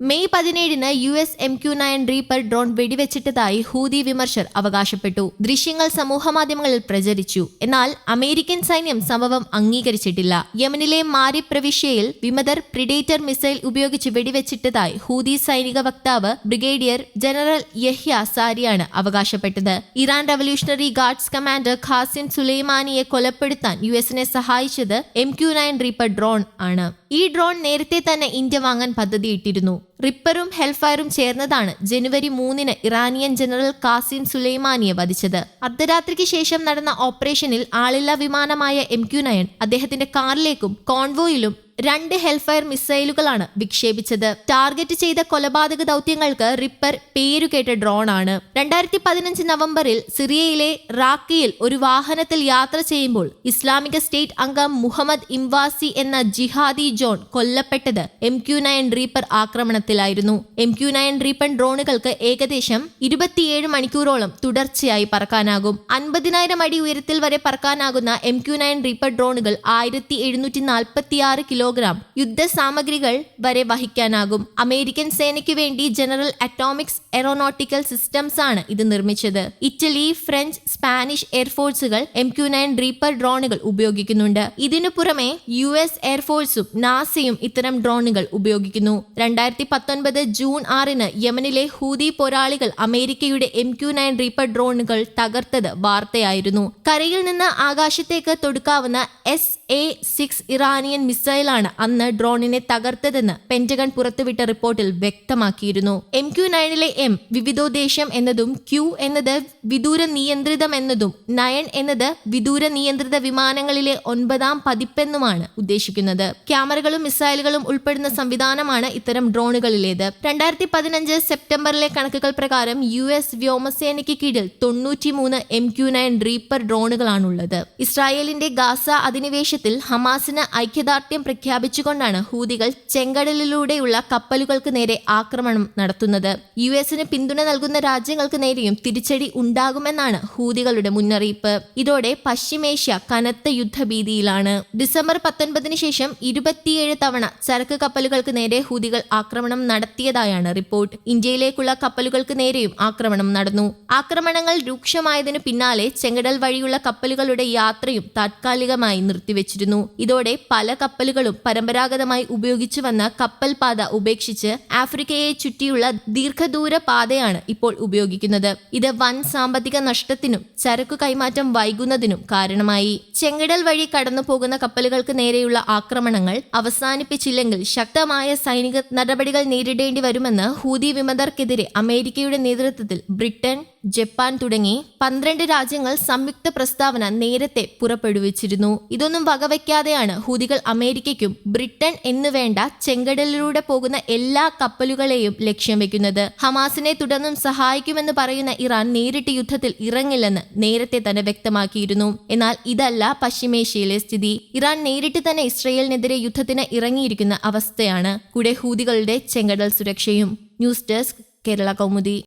May പതിനേഴിന് U S M Q nine reaper drone വെടിവെച്ചിട്ടതായി Houthi വിമർശർ അവകാശപ്പെട്ടു. ദൃശ്യങ്ങൾ സമൂഹമാധ്യമങ്ങളിൽ പ്രചരിച്ചു. എന്നാൽ അമേരിക്കൻ സൈന്യം സംഭവം അംഗീകരിച്ചിട്ടില്ല. യമനിലെ മാരി പ്രവിശ്യയിൽ വിമതർ പ്രിഡേറ്റർ മിസൈൽ ഉപയോഗിച്ച് വെടിവെച്ചിട്ടതായി ഹൂതി സൈനിക വക്താവ് ബ്രിഗേഡിയർ ജനറൽ യഹ്യ സാരിയാണ് അവകാശപ്പെട്ടത്. Iran revolutionary guards commander Qasim സുലൈമാനിയെ കൊലപ്പെടുത്താൻ യു എസിനെ സഹായിച്ചത് M Q nine reaper drone ആണ്. ഈ ഡ്രോൺ നേരത്തെ തന്നെ ഇന്ത്യ വാങ്ങാൻ പദ്ധതിയിട്ടിരുന്നു. റിപ്പറും ഹെൽഫയറും ചേർന്നതാണ് ജനുവരി മൂന്നിന് ഇറാനിയൻ ജനറൽ കാസിം സുലൈമാനിയെ വധിച്ചത്. അർദ്ധരാത്രിക്ക് ശേഷം നടന്ന ഓപ്പറേഷനിൽ ആളില്ലാ വിമാനമായ എം ക്യു നയൻ അദ്ദേഹത്തിന്റെ കാറിലേക്കും കോൺവോയിലും രണ്ട് ഹെൽഫയർ മിസൈലുകളാണ് വിക്ഷേപിച്ചത്. ടാർഗറ്റ് ചെയ്ത കൊലപാതക ദൗത്യങ്ങൾക്ക് റിപ്പർ പേരുകേട്ട ഡ്രോണാണ് രണ്ടായിരത്തി പതിനഞ്ച് നവംബറിൽ സിറിയയിലെ റാക്കിയിൽ ഒരു വാഹനത്തിൽ യാത്ര ചെയ്യുമ്പോൾ ഇസ്ലാമിക സ്റ്റേറ്റ് അംഗം മുഹമ്മദ് ഇംവാസി എന്ന ജിഹാദി ജോൺ കൊല്ലപ്പെട്ടത് എം ക്യു നയൻ റീപ്പർ ആക്രമണത്തിലായിരുന്നു. എം ക്യു നയൻ റീപ്പർ ഡ്രോണുകൾക്ക് ഏകദേശം ഇരുപത്തിയേഴ് മണിക്കൂറോളം തുടർച്ചയായി പറക്കാനാകും. അൻപതിനായിരം അടി ഉയരത്തിൽ വരെ പറക്കാനാകുന്ന എം ക്യു നയൻ റീപ്പർ ഡ്രോണുകൾ ആയിരത്തി എഴുന്നൂറ്റി നാൽപ്പത്തിയാറ് കിലോഗ്രാം യുദ്ധസാമഗ്രികൾ വരെ വഹിക്കാനാകും. അമേരിക്കൻ സേനയ്ക്ക് വേണ്ടി ജനറൽ അറ്റോമിക്സ് എറോനോട്ടിക്കൽ സിസ്റ്റംസ് ആണ് ഇത് നിർമ്മിച്ചത്. ഇറ്റലി ഫ്രഞ്ച് സ്പാനിഷ് എയർഫോഴ്സുകൾ എം ക്യു നയൻ റീപ്പർ ഡ്രോണുകൾ ഉപയോഗിക്കുന്നുണ്ട്. ഇതിനു പുറമെ യു എസ് എയർഫോഴ്സും നാസയും ഇത്തരം ഡ്രോണുകൾ ഉപയോഗിക്കുന്നു. രണ്ടായിരത്തി പത്തൊൻപത് ജൂൺ ആറിന് യമനിലെ ഹൂതി പോരാളികൾ അമേരിക്കയുടെ എം ക്യു നയൻ റീപ്പർ ഡ്രോണുകൾ തകർത്തത് വാർത്തയായിരുന്നു. കരയിൽ നിന്ന് ആകാശത്തേക്ക് തൊടുക്കാവുന്ന എസ് എ സിക്സ് ഇറാനിയൻ മിസൈലാണ് അന്ന് ഡ്രോണിനെ തകർത്തതെന്ന് പെന്റഗൺ പുറത്തുവിട്ട റിപ്പോർട്ടിൽ വ്യക്തമാക്കിയിരുന്നു. എം ക്യു നയനിലെ എം വിവിധോദ്ദേശം എന്നതും ക്യു എന്നത് വിദൂര നിയന്ത്രിതം എന്നതും നയൻ എന്നത് വിദൂര നിയന്ത്രിത വിമാനങ്ങളിലെ ഒൻപതാം പതിപ്പെന്നുമാണ് ഉദ്ദേശിക്കുന്നത്. ക്യാമറകളും മിസൈലുകളും ഉൾപ്പെടുന്ന സംവിധാനമാണ് ഇത്തരം ഡ്രോണുകളിലേത്. രണ്ടായിരത്തി പതിനഞ്ച് സെപ്റ്റംബറിലെ കണക്കുകൾ പ്രകാരം യു എസ് വ്യോമസേനയ്ക്ക് കീഴിൽ തൊണ്ണൂറ്റിമൂന്ന് എം ക്യു നയൻ റീപ്പർ ഡ്രോണുകളാണുള്ളത്. ഇസ്രായേലിന്റെ ഗാസ അധിനിവേശത്തിൽ ഹമാസിന് ഐക്യദാർഢ്യം പ്രഖ്യാപിച്ചുകൊണ്ടാണ് ഹൂതികൾ ചെങ്കടലിലൂടെയുള്ള കപ്പലുകൾക്ക് നേരെ ആക്രമണം നടത്തുന്നത്. യു എസിന് പിന്തുണ നൽകുന്ന രാജ്യങ്ങൾക്ക് നേരെയും തിരിച്ചടി ഉണ്ടാകുമെന്നാണ് ഹൂതികളുടെ മുന്നറിയിപ്പ്. ഇതോടെ പശ്ചിമേഷ്യ കനത്ത യുദ്ധഭീതിയിലാണ്. ഡിസംബർ പത്തൊൻപതിന് ശേഷം ഇരുപത്തിയേഴ് തവണ ചരക്ക് കപ്പലുകൾക്ക് നേരെ ഹൂതികൾ ആക്രമണം നടത്തിയതായാണ് റിപ്പോർട്ട്. ഇന്ത്യയിലേക്കുള്ള കപ്പലുകൾക്ക് നേരെയും ആക്രമണം നടന്നു. ആക്രമണങ്ങൾ രൂക്ഷമായതിനു പിന്നാലെ ചെങ്കടൽ വഴിയുള്ള കപ്പലുകളുടെ യാത്രയും താത്കാലികമായി നിർത്തിവെച്ചിരുന്നു. ഇതോടെ പല കപ്പലുകളും പരമ്പരാഗതമായി ഉപയോഗിച്ചു വന്ന കപ്പൽ പാത ഉപേക്ഷിച്ച് ആഫ്രിക്കയെ ചുറ്റിയുള്ള ദീർഘദൂര പാതയാണ് ഇപ്പോൾ ഉപയോഗിക്കുന്നത്. ഇത് വൻ സാമ്പത്തിക നഷ്ടത്തിനും ചരക്കു കൈമാറ്റം വൈകുന്നതിനും കാരണമായി. ചെങ്കടൽ വഴി കടന്നു പോകുന്ന കപ്പലുകൾക്ക് നേരെയുള്ള ആക്രമണങ്ങൾ അവസാനിപ്പിച്ചില്ലെങ്കിൽ ശക്തമായ സൈനിക നടപടികൾ നേരിടേണ്ടി വരുമെന്ന് ഹൂതി വിമതർക്കെതിരെ അമേരിക്കയുടെ നേതൃത്വത്തിൽ ബ്രിട്ടൻ ജപ്പാൻ തുടങ്ങി പന്ത്രണ്ട് രാജ്യങ്ങൾ സംയുക്ത പ്രസ്താവന നേരത്തെ പുറപ്പെടുവിച്ചിരുന്നു. ഇതൊന്നും വകവയ്ക്കാതെയാണ് ഹൂതികൾ അമേരിക്കയ്ക്കും ബ്രിട്ടൻ എന്നുവേണ്ട ചെങ്കടലിലൂടെ പോകുന്ന എല്ലാ കപ്പലുകളെയും ലക്ഷ്യം വെക്കുന്നത്. ഹമാസിനെ തുടർന്നും സഹായിക്കുമെന്ന് പറയുന്ന ഇറാൻ നേരിട്ട് യുദ്ധത്തിൽ ഇറങ്ങില്ലെന്ന് നേരത്തെ തന്നെ വ്യക്തമാക്കിയിരുന്നു. എന്നാൽ ഇതല്ല പശ്ചിമേഷ്യയിലെ സ്ഥിതി. ഇറാൻ നേരിട്ട് തന്നെ ഇസ്രയേലിനെതിരെ യുദ്ധത്തിന് ഇറങ്ങിയിരിക്കുന്ന അവസ്ഥയാണ്. കൂടെ ഹൂതികളുടെ ചെങ്കടൽ സുരക്ഷയും. News desk Kerala Kaumudi.